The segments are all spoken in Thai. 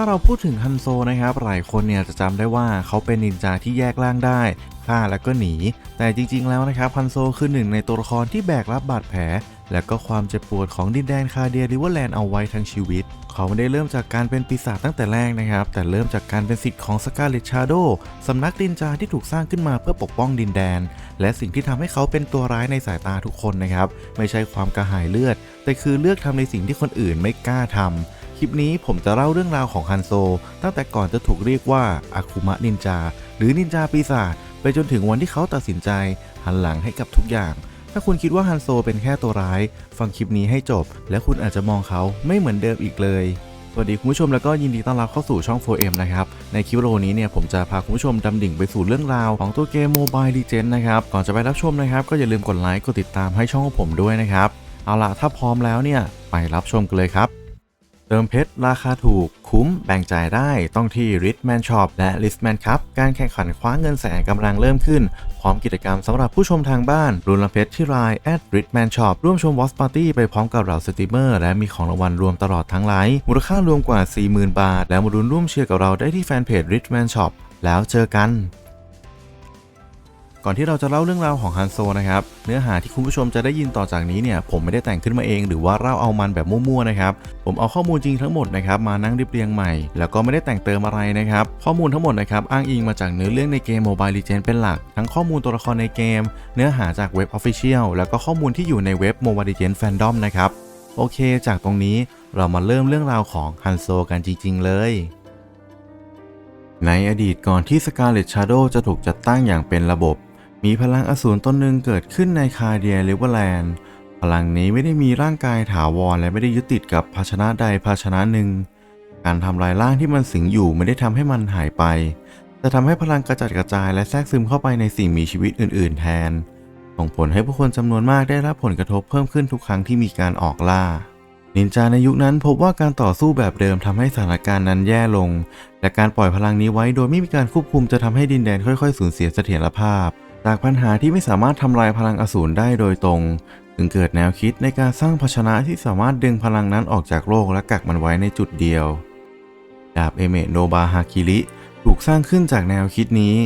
ถ้าเราพูดถึงฮันโซนะครับ หลายคนเนี่ยจะจำได้ว่าเขาเป็นนินจาที่แยกร่างได้ฆ่าแล้วก็หนี แต่จริงๆแล้วนะครับฮันโซคือหนึ่งในตัวละครที่แบกรับบาดแผล และก็ความเจ็บปวดของดินแดนคาเดียริเวอร์แลนด์เอาไว้ทั้งชีวิต เขาไม่ได้เริ่มจากการเป็นปีศาจตั้งแต่แรกนะครับ แต่เริ่มจากการเป็นสิทธิ์ของสกาเลตชาโดสำนักดินจาที่ถูกสร้างขึ้นมาเพื่อปกป้องดินแดน และสิ่งที่ทำให้เขาเป็นตัวร้ายในสายตาทุกคนนะครับ ไม่ใช่ความกระหายเลือด แต่คือเลือกทำในสิ่งที่คนอื่นไม่กล้าทำ คลิปนี้ผมจะเล่าเรื่องราวของฮันโซ ตั้งแต่ก่อนจะถูกเรียกว่าอาคุมะนินจา หรือนินจาปีศาจไปจนถึงวันที่เขาตัดสินใจหันหลังให้กับทุกอย่าง ถ้าคุณคิดว่าฮันโซเป็นแค่ตัวร้าย ฟังคลิปนี้ให้จบ และคุณอาจจะมองเขาไม่เหมือนเดิมอีกเลยสวัสดีคุณผู้ชมแล้วก็ยินดีต้อนรับเข้าสู่ช่อง 4M นะครับ ในคลิปโอนี้เนี่ยผมจะพาคุณผู้ชมดำดิ่งไปสู่เรื่องราวของตัวเกม Mobile Legends นะครับ ก่อนจะไปรับชมนะครับ ก็อย่าลืมกดไลค์กดติดตามให้ช่องของผมด้วยนะครับ เอาล่ะถ้าพร้อมแล้วเนี่ย ไปรับชมกันเลยครับ เติมเพชรราคาถูกคุ้มแบ่งจ่ายได้ต้องที่ Richman Shop และ Listman ครับการแข่งขันคว้าเงินแสนกำลังเริ่มขึ้น พร้อมกิจกรรมสำหรับผู้ชมทางบ้านรุนละเพชรที่ไลน์ at Richman Shop ร่วมชม Watch Party ไปพร้อมกับเหล่าสตรีมเมอร์ และมีของรางวัลรวมตลอดทั้งไลฟ์มูลค่ารวมกว่า 40,000 บาท และมารุนร่วมเชียร์กับเราได้ที่แฟนเพจ Richman Shop แล้วเจอกัน ก่อนที่เราจะเล่าเรื่องราวของฮันโซนะครับ เนื้อหาที่คุณผู้ชมจะได้ยินต่อจากนี้เนี่ยผมไม่ได้แต่งขึ้นมาเองหรือว่าเล่าเอามันแบบมั่วๆนะครับ ผมเอาข้อมูลจริงทั้งหมดนะครับมานั่งเรียบเรียงใหม่ แล้วก็ไม่ได้แต่งเติมอะไรนะครับ ข้อมูลทั้งหมดนะครับอ้างอิงมาจากเนื้อเรื่องในเกม Mobile Legends เป็นหลัก ทั้งข้อมูลตัวละครในเกม เนื้อหาจากเว็บ Official แล้วก็ข้อมูลที่อยู่ในเว็บ Mobile Legends Fandom นะครับโอเค จากตรงนี้เรามาเริ่มเรื่องราวของฮันโซกันจริง ๆ เลย ในอดีตก่อนที่ Scarlet Shadow จะถูกจัดตั้งอย่างเป็นระบบ มีพลังอสูรตนหนึ่งเกิดขึ้นในคาเดียลิเวอร์แลนด์ พลังนี้ไม่ได้มีร่างกายถาวรและไม่ได้ยึดติดกับภาชนะใดภาชนะหนึ่ง การทำลายร่างที่มันสิงอยู่ไม่ได้ทำให้มันหายไป แต่ทำให้พลังกระจัดกระจายและแทรกซึมเข้าไปในสิ่งมีชีวิตอื่น ๆ แทน ส่งผลให้ผู้คนจำนวนมากได้รับผลกระทบเพิ่มขึ้นทุกครั้งที่มีการออกล่านินจาในยุคนั้นพบว่าการต่อสู้แบบเดิมทำให้สถานการณ์นั้นแย่ลง และการปล่อยพลังนี้ไว้โดยไม่มีการควบคุมจะทำให้ดินแดนค่อยๆ สูญเสียเสถียรภาพ จากปัญหาที่ไม่สามารถทำลายพลังอสูรได้โดยตรงจึงเกิดแนวคิดในการสร้างภาชนะที่สามารถดึงพลังนั้นออกจากโลกและกักมันไว้ในจุดเดียว ดาบเอเมโนบาฮาคิริถูกสร้างขึ้นจากแนวคิดนี้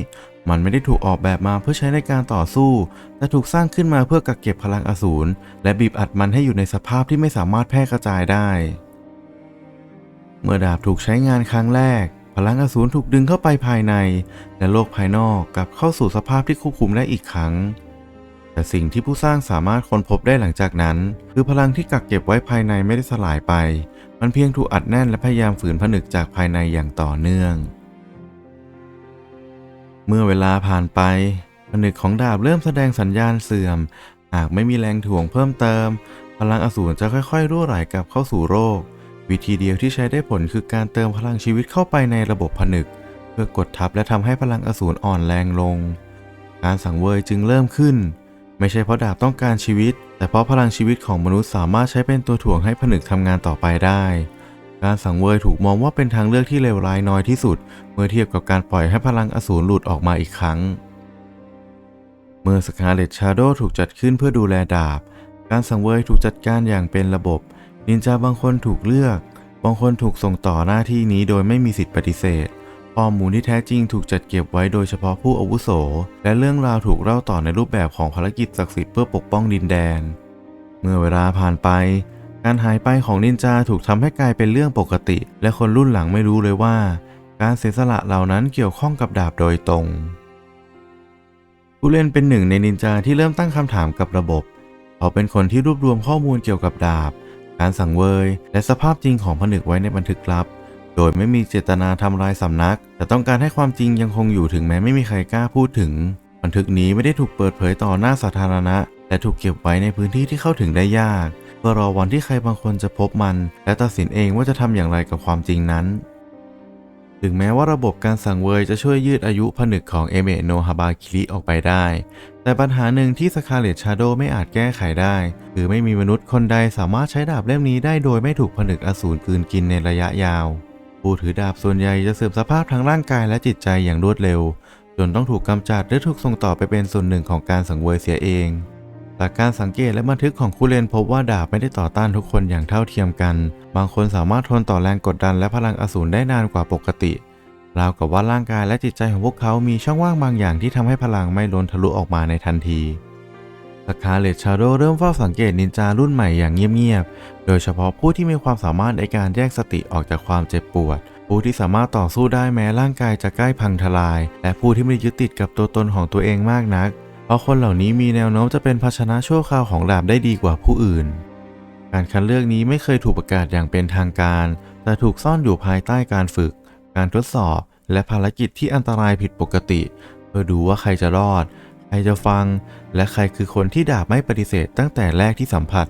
มันไม่ได้ถูกออกแบบมาเพื่อใช้ในการต่อสู้ แต่ถูกสร้างขึ้นมาเพื่อกักเก็บพลังอสูรและบีบอัดมันให้อยู่ในสภาพที่ไม่สามารถแพร่กระจายได้ เมื่อดาบถูกใช้งานครั้งแรก พลังอสูรถูกดึงเข้าไปภายใน และโลกภายนอกกลับเข้าสู่สภาพที่ควบคุมได้อีกครั้ง แต่สิ่งที่ผู้สร้างสามารถค้นพบได้หลังจากนั้น คือพลังที่กักเก็บไว้ภายในไม่ได้สลายไป มันเพียงถูกอัดแน่นและพยายามฝืนผนึกจากภายในอย่างต่อเนื่อง เมื่อเวลาผ่านไป ผนึกของดาบเริ่มแสดงสัญญาณเสื่อม หากไม่มีแรงถ่วงเพิ่มเติม พลังอสูรจะค่อยๆรั่วไหลกลับเข้าสู่โรค วิธีเดียวที่ใช้ได้ผลคือการเติมพลังชีวิตเข้าไปในระบบผนึก เพื่อกดทับและทำให้พลังอสูรอ่อนแรงลง การสังเวยจึงเริ่มขึ้น ไม่ใช่เพราะดาบต้องการชีวิต แต่เพราะพลังชีวิตของมนุษย์สามารถใช้เป็นตัวถ่วงให้ผนึกทำงานต่อไปได้ การสังเวยถูกมองว่าเป็นทางเลือกที่เลวร้ายน้อยที่สุด เมื่อเทียบกับการปล่อยให้พลังอสูรหลุดออกมาอีกครั้ง เมื่อสกาเลตชาโดถูกจัดขึ้นเพื่อดูแลดาบ การสังเวยถูกจัดการอย่างเป็นระบบ นินจาบางคนถูกเลือก บางคนถูกส่งต่อหน้าที่นี้โดยไม่มีสิทธิ์ปฏิเสธ ข้อมูลที่แท้จริงถูกจัดเก็บไว้โดยเฉพาะผู้อาวุโส และเรื่องราวถูกเล่าต่อในรูปแบบของภารกิจศักดิ์สิทธิ์เพื่อปกป้องดินแดน เมื่อเวลาผ่านไป การหายไปของนินจาถูกทำให้กลายเป็นเรื่องปกติ และคนรุ่นหลังไม่รู้เลยว่า การเสียสละเหล่านั้นเกี่ยวข้องกับดาบโดยตรง ผู้เล่นเป็นหนึ่งในนินจาที่เริ่มตั้งคำถามกับระบบ เขาเป็นคนที่รวบรวมข้อมูลเกี่ยวกับดาบ การสังเวย และสภาพจริงของผนึกไว้ในบันทึกลับ โดยไม่มีเจตนาทำลายสำนัก แต่ต้องการให้ความจริงยังคงอยู่ถึงแม้ไม่มีใครกล้าพูดถึง บันทึกนี้ไม่ได้ถูกเปิดเผยต่อหน้าสาธารณะ และถูกเก็บไว้ในพื้นที่ที่เข้าถึงได้ยาก เพื่อรอวันที่ใครบางคนจะพบมัน และตัดสินเองว่าจะทำอย่างไรกับความจริงนั้น ถึงแม้ว่าระบบการสั่งเวยจะช่วยยืดอายุผนึกของเอเมโนฮาบาคิริออกไปได้ แต่ปัญหาหนึ่งที่สคาเลตชาโดไม่อาจแก้ไขได้ คือไม่มีมนุษย์คนใดสามารถใช้ดาบเล่มนี้ได้โดยไม่ถูกผนึกอสูรกืนกินในระยะยาว ผู้ถือดาบส่วนใหญ่จะเสื่อมสภาพทางร่างกายและจิตใจอย่างรวดเร็ว จนต้องถูกกำจัดหรือถูกส่งต่อไปเป็นส่วนหนึ่งของการสังเวยเสียเอง จากการสังเกตและบันทึกของคูเลนพบว่าดาบไม่ได้ต่อต้านทุกคนอย่างเท่าเทียมกัน บางคนสามารถทนต่อแรงกดดันและพลังอสูรได้นานกว่าปกติ ราวกับว่าร่างกายและจิตใจของพวกเขามีช่องว่างบางอย่างที่ทำให้พลังไม่ล้นทะลุออกมาในทันทีสคาเลตชาโดเริ่มเฝ้าสังเกตนินจารุ่นใหม่อย่างเงียบๆ โดยเฉพาะผู้ที่มีความสามารถในการแยกสติออกจากความเจ็บปวด ผู้ที่สามารถต่อสู้ได้แม้ร่างกายจะใกล้พังทลาย และผู้ที่ไม่ยึดติดกับตัวตนของตัวเองมากนัก ราะคนเหล่านี้มีแนวโน้มจะเป็นภาชนะชั่วคราวของดาบได้ดีกว่าผู้อื่น การคัดเลือกนี้ไม่เคยถูกประกาศอย่างเป็นทางการ แต่ถูกซ่อนอยู่ภายใต้การฝึก การทดสอบ และภารกิจที่อันตรายผิดปกติ เพื่อดูว่าใครจะรอด ใครจะฟัง และใครคือคนที่ดาบไม่ปฏิเสธตั้งแต่แรกที่สัมผัส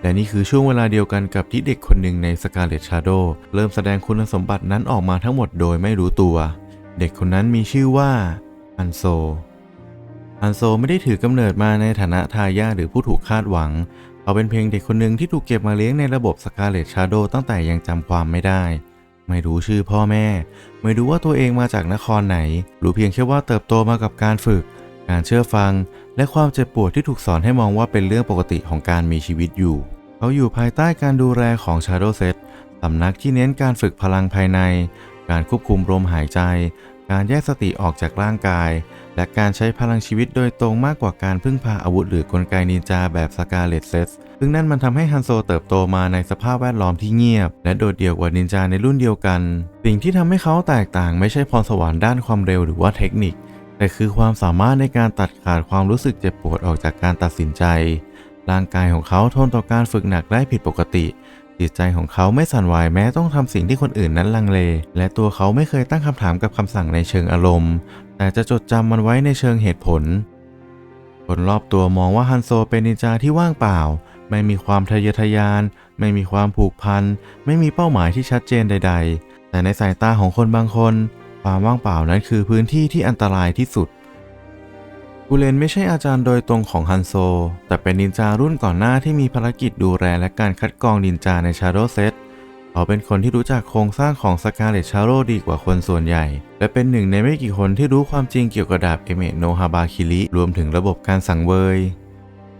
และนี่คือช่วงเวลาเดียวกันกับที่เด็กคนหนึ่งใน Scarlet Shadow เริ่มแสดงคุณสมบัตินั้นออกมาทั้งหมดโดยไม่รู้ตัว เด็กคนนั้นมีชื่อว่าฮันโซ ฮันโซไม่ได้ถือกำเนิดมาในฐานะทายาทหรือผู้ถูกคาดหวัง เขาเป็นเพียงเด็กคนหนึ่งที่ถูกเก็บมาเลี้ยงในระบบ Scarlet Shadow ตั้งแต่ยังจำความไม่ได้ ไม่รู้ชื่อพ่อแม่ ไม่รู้ว่าตัวเองมาจากนครไหน รู้เพียงแค่ว่าเติบโตมากับการฝึก การเชื่อฟัง และความเจ็บปวดที่ถูกสอนให้มองว่าเป็นเรื่องปกติของการมีชีวิตอยู่ เขาอยู่ภายใต้การดูแลของ Shadow Set สำนักที่เน้นการฝึกพลังภายใน การควบคุมลมหายใจ การแยกสติออกจากร่างกาย และการใช้พลังชีวิตโดยตรงมากกว่าการพึ่งพาอาวุธหรือกลไกนินจาแบบสกาเลตเซสซึ่งนั่นมันทำให้ฮันโซเติบโตมาในสภาพแวดล้อมที่เงียบ และโดดเดี่ยวกว่านินจาในรุ่นเดียวกัน สิ่งที่ทำให้เขาแตกต่างไม่ใช่พรสวรรค์ด้านความเร็วหรือว่าเทคนิค แต่คือความสามารถในการตัดขาดความรู้สึกเจ็บปวดออกจากการตัดสินใจ ร่างกายของเขาทนต่อการฝึกหนักได้ผิดปกติ จิตใจของเขาไม่สั่นไหวแม้ต้องทำสิ่งที่คนอื่นนั้นลังเล และตัวเขาไม่เคยตั้งคำถามกับคำสั่งในเชิงอารมณ์ แต่จะจดจำมันไว้ในเชิงเหตุผล คนรอบตัวมองว่าฮันโซเป็นนินจาที่ว่างเปล่า ไม่มีความทะเยอทะยาน ไม่มีความผูกพัน ไม่มีเป้าหมายที่ชัดเจนใด ๆ แต่ในสายตาของคนบางคน ความว่างเปล่านั้นคือพื้นที่ที่อันตรายที่สุด กูเลนไม่ใช่อาจารย์โดยตรงของฮันโซ แต่เป็นนินจารุ่นก่อนหน้าที่มีภารกิจดูแลและการคัดกรองนินจาใน Shadow Set เขาเป็นคนที่รู้จักโครงสร้างของ Scarlet Shadow ดีกว่าคนส่วนใหญ่ และเป็นหนึ่งในไม่กี่คนที่รู้ความจริงเกี่ยวกับดาบเอเมโนฮาบาคิริรวมถึงระบบการสังเวย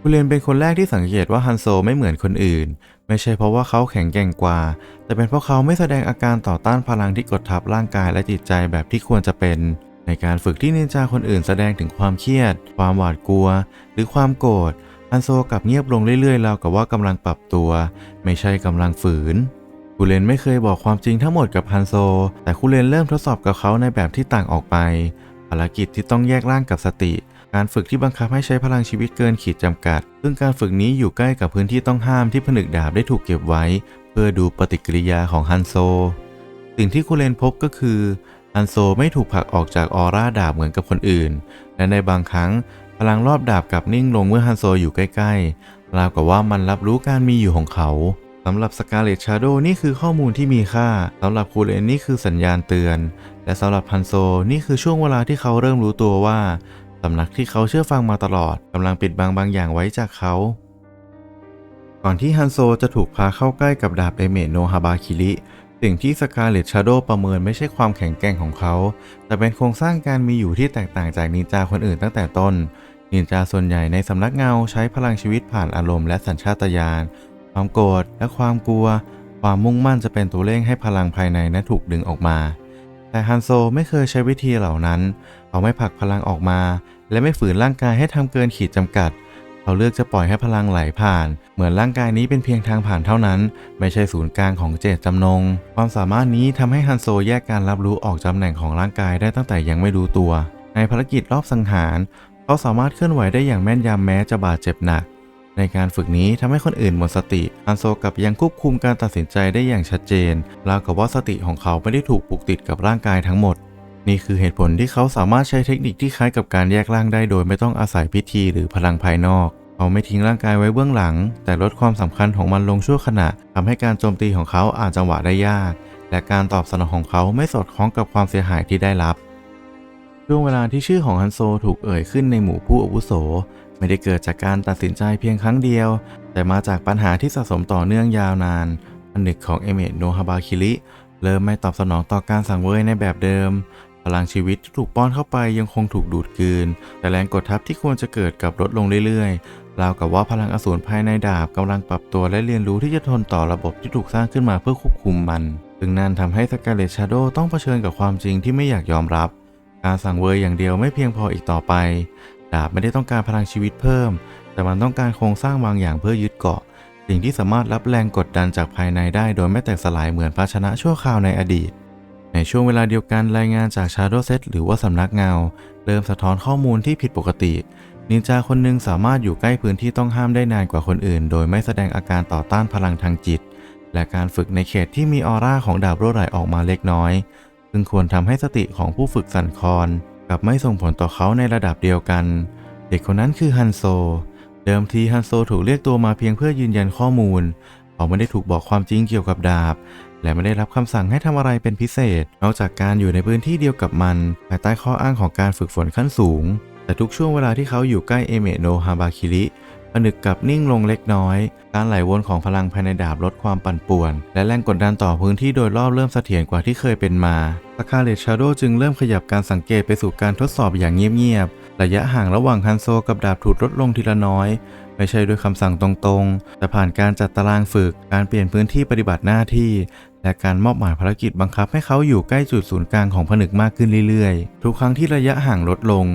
กูเลนเป็นคนแรกที่สังเกตว่าฮันโซไม่เหมือนคนอื่น ไม่ใช่เพราะว่าเขาแข็งแกร่งกว่า แต่เป็นเพราะเขาไม่แสดงอาการต่อต้านพลังที่กดทับร่างกายและจิตใจแบบที่ควรจะเป็น ในการฝึกที่นินจาคนอื่นแสดงถึงความเครียด ความหวาดกลัว หรือความโกรธฮันโซกับเงียบลงเรื่อยๆราวกับว่ากำลังปรับตัว ไม่ใช่กำลังฝืนคูเลนไม่เคยบอกความจริงทั้งหมดกับฮันโซ แต่คูเลนเริ่มทดสอบกับเขาในแบบที่ต่างออกไป ภารกิจที่ต้องแยกร่างกับสติ การฝึกที่บังคับให้ใช้พลังชีวิตเกินขีดจำกัด ซึ่งการฝึกนี้อยู่ใกล้กับพื้นที่ต้องห้ามที่ผนึกดาบได้ถูกเก็บไว้ เพื่อดูปฏิกิริยาของฮันโซ สิ่งที่คูเลนพบก็คือ ฮันโซไม่ถูกผลักออกจากออร่าดาบเหมือนกับคนอื่น และในบางครั้งพลังรอบดาบกลับนิ่งลงเมื่อฮันโซอยู่ใกล้ๆ ราวกับว่ามันรับรู้การมีอยู่ของเขาสำหรับ Scarlet Shadow นี่คือข้อมูลที่มีค่าสำหรับคูเลนนี่คือสัญญาณเตือน และสำหรับฮันโซนี่คือช่วงเวลาที่เขาเริ่มรู้ตัวว่าสำนักที่เขาเชื่อฟังมาตลอดกำลังปิดบังบางอย่างไว้จากเขา ก่อนที่ฮันโซจะถูกพาเข้าใกล้กับดาบเอเมโนฮาบาคิริ สิ่งที่ Scarlet Shadow ประเมินไม่ใช่ความแข็งแกร่งของเขา แต่เป็นโครงสร้างการมีอยู่ที่แตกต่างจากนินจาคนอื่นตั้งแต่ต้น นินจาส่วนใหญ่ในสำนักเงาใช้พลังชีวิตผ่านอารมณ์และสัญชาตญาณ ความโกรธและความกลัว ความมุ่งมั่นจะเป็นตัวเร่งให้พลังภายในนั้นถูกดึงออกมา แต่ฮันโซไม่เคยใช้วิธีเหล่านั้น เขาไม่ผลักพลังออกมา และไม่ฝืนร่างกายให้ทำเกินขีดจำกัดเเขาเลือกจะปล่อยให้พลังไหลผ่าน เหมือนร่างกายนี้เป็นเพียงทางผ่านเท่านั้น ไม่ใช่ศูนย์กลางของเจตจำนง ความสามารถนี้ทำให้ฮันโซแยกการรับรู้ออกตำแหน่งของร่างกายได้ตั้งแต่ยังไม่รู้ตัว ในภารกิจรอบสังหาร เขาสามารถเคลื่อนไหวได้อย่างแม่นยำแม้จะบาดเจ็บหนักในการฝึกนี้ทำให้คนอื่นหมดสติฮันโซกับยังควบคุมการตัดสินใจได้อย่างชัดเจน ราวกับว่าสติของเขาไม่ได้ถูกผูกติดกับร่างกายทั้งหมด นี่คือเหตุผลที่เขาสามารถใช้เทคนิคที่คล้ายกับการแยกร่างได้โดยไม่ต้องอาศัยพิธีหรือพลังภายนอก เขาไม่ทิ้งร่างกายไว้เบื้องหลัง แต่ลดความสำคัญของมันลงชั่วขณะทำให้การโจมตีของเขาอาจจังหวะได้ยาก และการตอบสนองของเขาไม่สอดคล้องกับความเสียหายที่ได้รับ ช่วงเวลาที่ชื่อของฮันโซถูกเอ่ยขึ้นในหมู่ผู้อาวุโส ไม่ได้เกิดจากการตัดสินใจเพียงครั้งเดียว แต่มาจากปัญหาที่สะสมต่อเนื่องยาวนานผนึกของเอเมโนฮาบาคิริเริ่มไม่ตอบสนองต่อการสั่งเวยในแบบเดิม พลังชีวิตที่ถูกป้อนเข้าไปยังคงถูกดูดกืน แต่แรงกดทับที่ควรจะเกิดกับลดลงเรื่อยๆ ราวกับว่าพลังอสูรภายในดาบกำลังปรับตัวและเรียนรู้ที่จะทนต่อระบบที่ถูกสร้างขึ้นมาเพื่อควบคุมมัน ซึ่งนั่นทำให้สกาเลตชาโดต้องเผชิญกับความจริงที่ไม่อยากยอมรับ การสั่งเวยอย่างเดียวไม่เพียงพออีกต่อไป ดาบไม่ได้ต้องการพลังชีวิตเพิ่ม แต่มันต้องการโครงสร้างบางอย่างเพื่อยึดเกาะ สิ่งที่สามารถรับแรงกดดันจากภายในได้ โดยไม่แตกสลายเหมือนภาชนะชั่วคราวในอดีต ในช่วงเวลาเดียวกันรายงานจาก Shadow Set หรือว่าสำนักเงา เริ่มสะท้อนข้อมูลที่ผิดปกติ นินจาคนหนึ่งสามารถอยู่ใกล้พื้นที่ต้องห้ามได้นานกว่าคนอื่น โดยไม่แสดงอาการต่อต้านพลังทางจิต และการฝึกในเขตที่มีออร่าของดาบโรไหลออกมาเล็กน้อย ซึ่งควรทำให้สติของผู้ฝึกสั่นคลอนกับไม่ส่งผลต่อเขาในระดับเดียวกัน เด็กคนนั้นคือฮันโซ เดิมทีฮันโซถูกเรียกตัวมาเพียงเพื่อยืนยันข้อมูลเขาไม่ได้ถูกบอกความจริงเกี่ยวกับดาบ และไม่ได้รับคำสั่งให้ทำอะไรเป็นพิเศษ นอกจากการอยู่ในพื้นที่เดียวกับมัน ภายใต้ข้ออ้างของการฝึกฝนขั้นสูง แต่ทุกช่วงเวลาที่เขาอยู่ใกล้เอเมโนฮาบาคิริผนึกกับนิ่งลงเล็กน้อย การไหลวนของพลังภายในดาบลดความปั่นป่วน และแรงกดดันต่อพื้นที่โดยรอบเริ่มเสถียรกว่าที่เคยเป็นมาสคาเลตชาโดจึงเริ่มขยับการสังเกตไปสู่การทดสอบอย่างเงียบๆ ระยะห่างระหว่างฮันโซกับดาบถูกลดลงทีละน้อย ไม่ใช่ด้วยคำสั่งตรงๆ แต่ผ่านการจัดตารางฝึก การเปลี่ยนพื้นที่ปฏิบัติหน้าที่ และการมอบหมายภารกิจบังคับให้เขาอยู่ใกล้จุดศูนย์กลางของผนึกมากขึ้นเรื่อยๆ ทุกครั้งที่ระยะห่างลดลง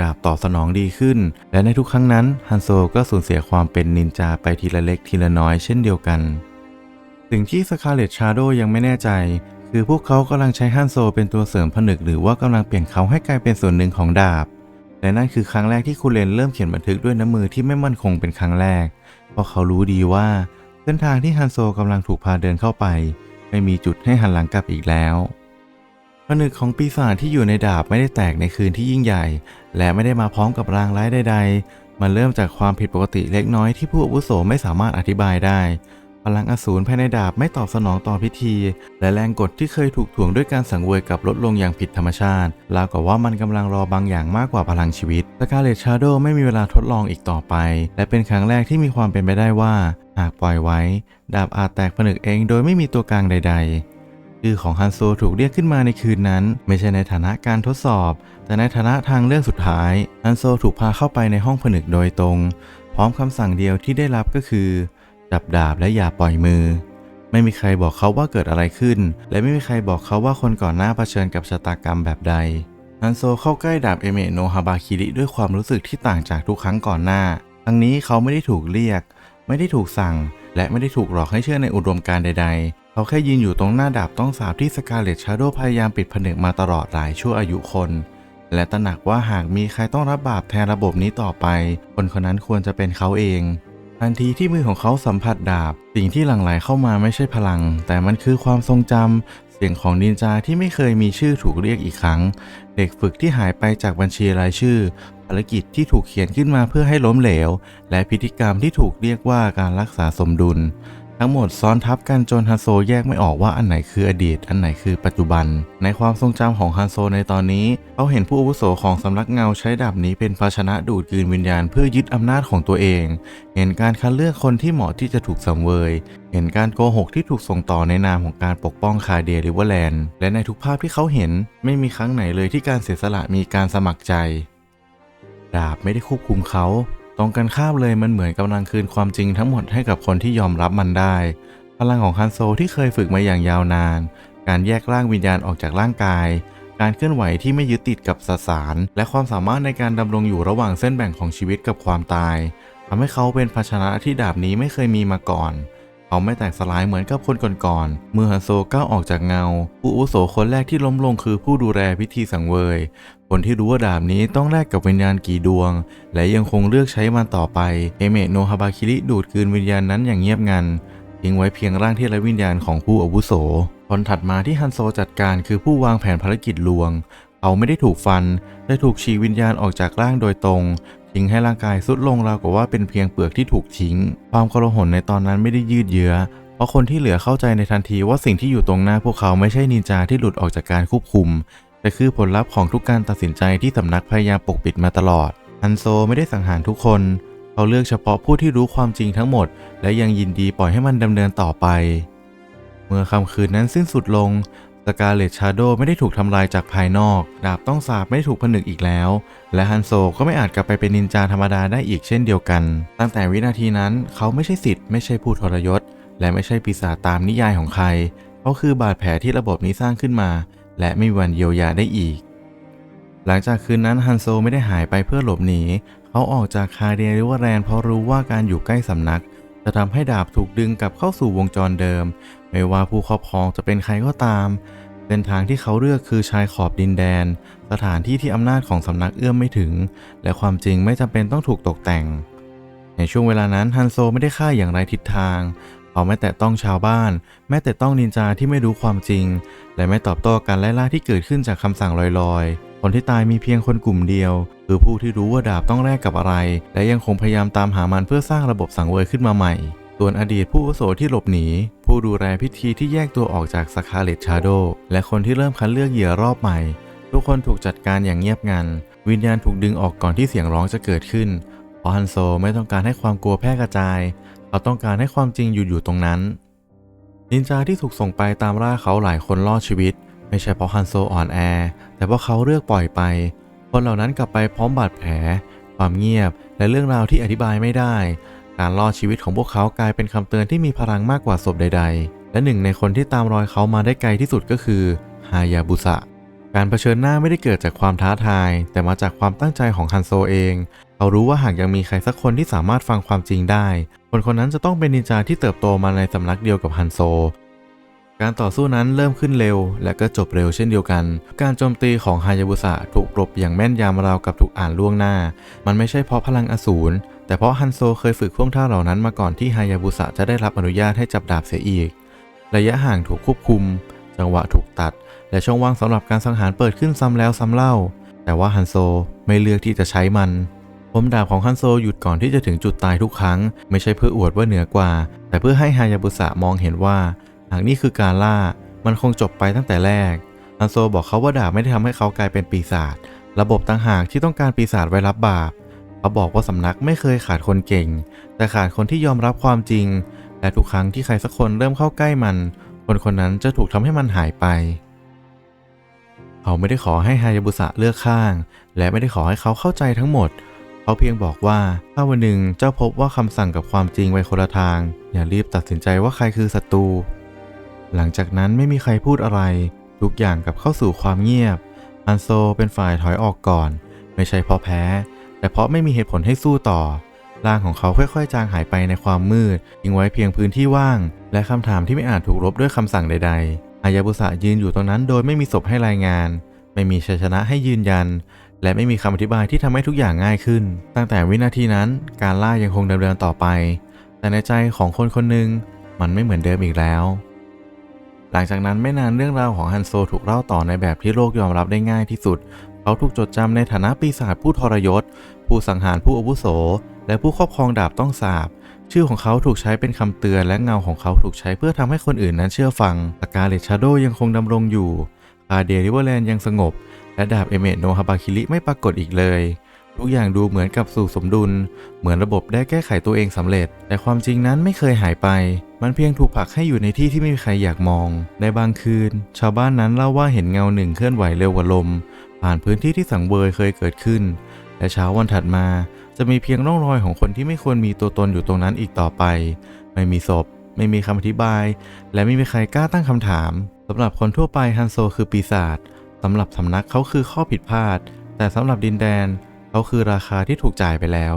ดาบตอบสนองดีขึ้น และในทุกครั้งนั้นฮันโซก็สูญเสียความเป็นนินจาไปทีละเล็กทีละน้อยเช่นเดียวกัน สิ่งที่สคาเลตชาโดยังไม่แน่ใจคือพวกเขากำลังใช้ฮันโซเป็นตัวเสริมผนึกหรือว่ากำลังเปลี่ยนเขาให้กลายเป็นส่วนหนึ่งของดาบ และนั่นคือครั้งแรกที่คูเลนเริ่มเขียนบันทึกด้วยน้ำมือที่ไม่มั่นคงเป็นครั้งแรก เพราะเขารู้ดีว่าเส้นทางที่ฮันโซกำลังถูกพาเดินเข้าไป ไม่มีจุดให้หันหลังกลับอีกแล้วผนึกของปีศาจที่อยู่ในดาบไม่ได้แตกในคืนที่ยิ่งใหญ่ และไม่ได้มาพร้อมกับรางร้ายใด ๆ มันเริ่มจากความผิดปกติเล็กน้อยที่ผู้อาวุโสไม่สามารถอธิบายได้ พลังอสูรภายในดาบไม่ตอบสนองต่อพิธี และแรงกดที่เคยถูกถ่วงด้วยการสังเวยกับลดลงอย่างผิดธรรมชาติราวกับว่ามันกำลังรอบางอย่างมากกว่าพลังชีวิตสกาเลตชาร์โดไม่มีเวลาทดลองอีกต่อไป และเป็นครั้งแรกที่มีความเป็นไปได้ว่า หากปล่อยไว้ ดาบอาจแตกผนึกเองโดยไม่มีตัวกลางใด ๆชื่อของฮันโซถูกเรียกขึ้นมาในคืนนั้น ไม่ใช่ในฐานะการทดสอบ แต่ในฐานะทางเลือกสุดท้ายฮันโซถูกพาเข้าไปในห้องผนึกโดยตรง พร้อมคำสั่งเดียวที่ได้รับก็คือ จับดาบและอย่าปล่อยมือ ไม่มีใครบอกเขาว่าเกิดอะไรขึ้น และไม่มีใครบอกเขาว่าคนก่อนหน้าเผชิญกับชะตากรรมแบบใดฮันโซเข้าใกล้ดาบเอเมโนฮาบาคิริด้วยความรู้สึกที่ต่างจากทุกครั้งก่อนหน้า ทั้งนี้เขาไม่ได้ถูกเรียก ไม่ได้ถูกสั่ง และไม่ได้ถูกหลอกให้เชื่อในอุดมการใด ๆ เขาแค่ยืนอยู่ตรงหน้าดาบต้องสาบที่สกาเลตชาโดพยายามปิดผนึกมาตลอดหลายชั่วอายุคน และตระหนักว่าหากมีใครต้องรับบาปแทนระบบนี้ต่อไป คนคนนั้นควรจะเป็นเขาเอง ทันทีที่มือของเขาสัมผัสดาบ สิ่งที่หลั่งไหลเข้ามาไม่ใช่พลัง แต่มันคือความทรงจำเสียงของนินจาที่ไม่เคยมีชื่อถูกเรียกอีกครั้ง เด็กฝึกที่หายไปจากบัญชีรายชื่อ ภารกิจที่ถูกเขียนขึ้นมาเพื่อให้ล้มเหลว และพิธีกรรมที่ถูกเรียกว่าการรักษาสมดุล ทั้งหมดซ้อนทับกันจนฮันโซแยกไม่ออกว่าอันไหนคืออดีต อันไหนคือปัจจุบัน ในความทรงจำของฮันโซในตอนนี้เขาเห็นผู้อาวุโสของสำนักเงาใช้ดาบนี้เป็นภาชนะดูดกลืนวิญญาณเพื่อยึดอำนาจของตัวเอง เห็นการคัดเลือกคนที่เหมาะที่จะถูกสังเวย เห็นการโกหกที่ถูกส่งต่อในนามของการปกป้องคาเดียริเวอร์แลนด์และในทุกภาพที่เขาเห็นไม่มีครั้งไหนเลยที่การเสียสละมีการสมัครใจ ดาบไม่ได้ควบคุมเขา ตรงกันข้ามเลยมันเหมือนกำลังคืนความจริงทั้งหมดให้กับคนที่ยอมรับมันได้ พลังของฮันโซที่เคยฝึกมาอย่างยาวนาน การแยกร่างวิญญาณออกจากร่างกาย การเคลื่อนไหวที่ไม่ยึดติดกับสสาร และความสามารถในการดำรงอยู่ระหว่างเส้นแบ่งของชีวิตกับความตายทำให้เขาเป็นภาชนะที่ดาบนี้ไม่เคยมีมาก่อนเขาไม่แตกสลายเหมือนกับคนก่อนๆ เมื่อฮันโซก้าวออกจากเงา ผู้อุโสคนแรกที่ล้มลงคือผู้ดูแลพิธีสังเวย คนที่รู้ว่าดาบนี้ต้องแลกกับวิญญาณกี่ดวง และยังคงเลือกใช้มันต่อไป เอเมะโนฮาบาคิริดูดกลืนวิญญาณนั้นอย่างเงียบงันทิ้งไว้เพียงร่างที่ไร้วิญญาณของผู้อาวุโส คนถัดมาที่ฮันโซจัดการคือผู้วางแผนภารกิจลวง เขาไม่ได้ถูกฟันแต่ถูกฉีกวิญญาณออกจากร่างโดยตรงทิ้งให้ร่างกายสุดลงราวกับว่าเป็นเพียงเปลือกที่ถูกทิ้ง ความกระหนในตอนนั้นไม่ได้ยืดเยื้อ เพราะคนที่เหลือเข้าใจในทันทีว่าสิ่งที่อยู่ตรงหน้าพวกเขาไม่ใช่นินจาที่หลุดออกจากการควบคุม แต่คือผลลัพธ์ของทุกการตัดสินใจที่สำนักพยายามปกปิดมาตลอด ฮันโซไม่ได้สังหารทุกคน เขาเลือกเฉพาะผู้ที่รู้ความจริงทั้งหมด และยังยินดีปล่อยให้มันดำเนินต่อไป เมื่อค่ำคืนนั้นสิ้นสุดลงสกาเลตชาโดไม่ได้ถูกทำลายจากภายนอก ดาบต้องสาบไม่ได้ถูกผนึกอีกแล้ว และฮันโซก็ไม่อาจกลับไปเป็นนินจาธรรมดาได้อีกเช่นเดียวกัน ตั้งแต่วินาทีนั้นเขาไม่ใช่สิทธิ์ไม่ใช่ผู้ทรยศ และไม่ใช่ปีศาจตามนิยายของใคร เขาคือบาดแผลที่ระบบนี้สร้างขึ้นมา และไม่มีวันเยียวยาได้อีก หลังจากคืนนั้นฮันโซไม่ได้หายไปเพื่อหลบหนี เขาออกจากคาเดียริวอร์แรนเพราะรู้ว่าการอยู่ใกล้สำนัก จะทำให้ดาบถูกดึงกลับเข้าสู่วงจรเดิม ไม่ว่าผู้ครอบครองจะเป็นใครก็ตามเส้นทางที่เขาเลือกคือชายขอบดินแดน สถานที่ที่อำนาจของสำนักเอื้อมไม่ถึง และความจริงไม่จำเป็นต้องถูกตกแต่ง ในช่วงเวลานั้นฮันโซไม่ได้ฆ่าอย่างไรทิศทาง เขาไม่แต่ต้องชาวบ้านแม้แต่ต้องนินจาที่ไม่รู้ความจริง และไม่ตอบโต้การไล่ล่าที่เกิดขึ้นจากคำสั่งลอยๆ คนที่ตายมีเพียงคนกลุ่มเดียว คือผู้ที่รู้ว่าดาบต้องแลกกับอะไร และยังคงพยายามตามหามันเพื่อสร้างระบบสังเวยขึ้นมาใหม่ ส่วนอดีตผู้อาวุโสที่หลบหนี ผู้ดูแลพิธีที่แยกตัวออกจากสคาเลตชาโดและคนที่เริ่มคัดเลือกเหยื่อรอบใหม่ ทุกคนถูกจัดการอย่างเงียบงัน วิญญาณถูกดึงออกก่อนที่เสียงร้องจะเกิดขึ้นเพราะฮันโซไม่ต้องการให้ความกลัวแพร่กระจาย เขาต้องการให้ความจริงอยู่อยู่ตรงนั้น นินจาที่ถูกส่งไปตามล่าเขาหลายคนรอดชีวิต ไม่ใช่เพราะฮันโซอ่อนแอ แต่เพราะเขาเลือกปล่อยไป คนเหล่านั้นกลับไปพร้อมบาดแผล ความเงียบ และเรื่องราวที่อธิบายไม่ได้ การรอดชีวิตของพวกเขากลายเป็นคำเตือนที่มีพลังมากกว่าศพใด ๆ และหนึ่งในคนที่ตามรอยเขามาได้ไกลที่สุดก็คือฮายาบุสะการเผชิญหน้าไม่ได้เกิดจากความท้าทาย แต่มาจากความตั้งใจของฮันโซเอง เขารู้ว่าหากยังมีใครสักคนที่สามารถฟังความจริงได้ คนคนนั้นจะต้องเป็นนินจาที่เติบโตมาในสำนักเดียวกับฮันโซ การต่อสู้นั้นเริ่มขึ้นเร็ว และก็จบเร็วเช่นเดียวกัน การโจมตีของฮายาบุสะถูกปรบอย่างแม่นยำราวกับถูกอ่านล่วงหน้า มันไม่ใช่เพราะพลังอสูร แต่เพราะฮันโซเคยฝึกท่วงท่าเหล่านั้นมาก่อนที่ฮายาบุสะจะได้รับอนุญาตให้จับดาบเสียอีก ระยะห่างถูกควบคุม จังหวะถูกตัด และช่องว่างสำหรับการสังหารเปิดขึ้นซ้ำแล้วซ้ำเล่า แต่ว่าฮันโซไม่เลือกที่จะใช้มัน มดาบของฮันโซหยุดก่อนที่จะถึงจุดตายทุกครั้ง ไม่ใช่เพื่ออวดว่าเหนือกว่า แต่เพื่อให้ฮายาบุสะมองเห็นว่า หากนี่คือการล่า มันคงจบไปตั้งแต่แรกฮันโซบอกเขาว่าดาบไม่ได้ทำให้เขากลายเป็นปีศาจระบบต่างหากที่ต้องการปีศาจไว้รับบาปเขาบอกว่าสำนักไม่เคยขาดคนเก่ง แต่ขาดคนที่ยอมรับความจริง และทุกครั้งที่ใครสักคนเริ่มเข้าใกล้มัน คนคนนั้นจะถูกทำให้มันหายไปเขาไม่ได้ขอให้ฮายาบุสะเลือกข้าง และไม่ได้ขอให้เขาเข้าใจทั้งหมด เขาเพียงบอกว่าถ้าวันหนึ่งเจ้าพบว่าคำสั่งกับความจริงไปคนละทาง อย่ารีบตัดสินใจว่าใครคือศัตรู หลังจากนั้นไม่มีใครพูดอะไร ทุกอย่างกลับเข้าสู่ความเงียบฮันโซเป็นฝ่ายถอยออกก่อน ไม่ใช่เพราะแพ้ แต่เพราะไม่มีเหตุผลให้สู้ต่อร่างของเขาค่อยๆ จางหายไปในความมืดทิ้งไว้เพียงพื้นที่ว่าง และคำถามที่ไม่อาจถูกลบด้วยคำสั่งใดๆอายาบุสะยืนอยู่ตรงนั้นโดยไม่มีศพให้รายงาน ไม่มีชัยชนะให้ยืนยัน และไม่มีคำอธิบายที่ทำให้ทุกอย่างง่ายขึ้น ตั้งแต่วินาทีนั้นการล่ายังคงดำเนินต่อไป แต่ในใจของคนคนหนึ่งมันไม่เหมือนเดิมอีกแล้ว หลังจากนั้นไม่นานเรื่องราวของฮันโซถูกเล่าต่อในแบบที่โลกยอมรับได้ง่ายที่สุด เขาถูกจดจำในฐานะปีศาจผู้ทรยศ ผู้สังหารผู้อาวุโส และผู้ครอบครองดาบต้องสาบชื่อของเขาถูกใช้เป็นคำเตือนและเงาของเขาถูกใช้เพื่อทำให้คนอื่นนั้นเชื่อฟังสกาเลตชาโดยังคงดำรงอยู่คาเดริเวอร์แลนด์ยังสงบ และดาบเอเมโนฮาบาคิริไม่ปรากฏอีกเลย ทุกอย่างดูเหมือนกับสู่สมดุล เหมือนระบบได้แก้ไขตัวเองสำเร็จ แต่ความจริงนั้นไม่เคยหายไป มันเพียงถูกผลักให้อยู่ในที่ที่ไม่มีใครอยากมอง ในบางคืน ชาวบ้านนั้นเล่าว่าเห็นเงาหนึ่งเคลื่อนไหวเร็วกว่าลม ผ่านพื้นที่ที่สังเวยเคยเกิดขึ้น และเช้าวันถัดมา จะมีเพียงร่องรอยของคนที่ไม่ควรมีตัวตนอยู่ตรงนั้นอีกต่อไป ไม่มีศพ ไม่มีคำอธิบาย และไม่มีใครกล้าตั้งคำถามสำหรับคนทั่วไปฮันโซคือปีศาจ สำหรับสำนักเขาคือข้อผิดพลาด แต่สำหรับดินแดนเขาคือราคาที่ถูกจ่ายไปแล้ว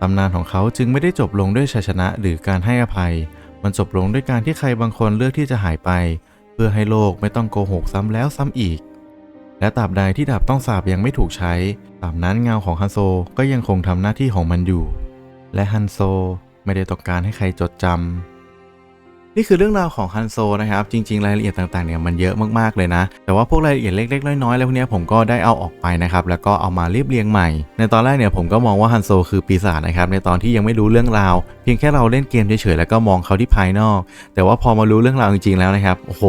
ตำนานของเขาจึงไม่ได้จบลงด้วยชัยชนะหรือการให้อภัย มันจบลงด้วยการที่ใครบางคนเลือกที่จะหายไป เพื่อให้โลกไม่ต้องโกหกซ้ำแล้วซ้ำอีก และตราบใดที่ดาบต้องสาบยังไม่ถูกใช้ตราบนั้นเงาของฮันโซก็ยังคงทำหน้าที่ของมันอยู่ และฮันโซไม่ได้ต้องการให้ใครจดจำ นี่คือเรื่องราวของฮันโซนะครับ จริง ๆ รายละเอียดต่างๆเนี่ยมันเยอะมากๆเลยนะ แต่ว่าพวกรายละเอียดเล็ก ๆ น้อยๆแล้วพวกนี้ผมก็ได้เอาออกไปนะครับ แล้วก็เอามาเรียบเรียงใหม่ ในตอนแรกเนี่ยผมก็มองว่าฮันโซคือปีศาจนะครับ ในตอนที่ยังไม่รู้เรื่องราว เพียงแค่เราเล่นเกมเฉยๆแล้วก็มองเขาที่ภายนอก แต่ว่าพอมารู้เรื่องราวจริงๆแล้วนะครับ โอ้โห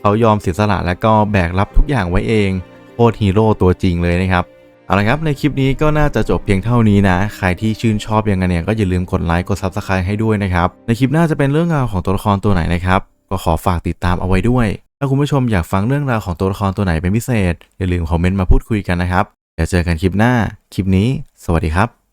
เขายอมเสียสละแล้วก็แบกรับทุกอย่างไว้เองโคตรฮีโร่ตัวจริงเลยนะครับ เอาละครับในคลิปนี้ก็น่าจะจบเพียงเท่านี้นะ ใครที่ชื่นชอบยังไงเนี่ยก็อย่าลืมกดไลค์กด Subscribe ให้ด้วยนะครับ ในคลิปหน้าจะเป็นเรื่องราวของตัวละครตัวไหนนะครับ ก็ขอฝากติดตามเอาไว้ด้วย ถ้าคุณผู้ชมอยากฟังเรื่องราวของตัวละครตัวไหนเป็นพิเศษ อย่าลืมคอมเมนต์มาพูดคุยกันนะครับเดี๋ยวเจอกันคลิปหน้า คลิปนี้ สวัสดีครับ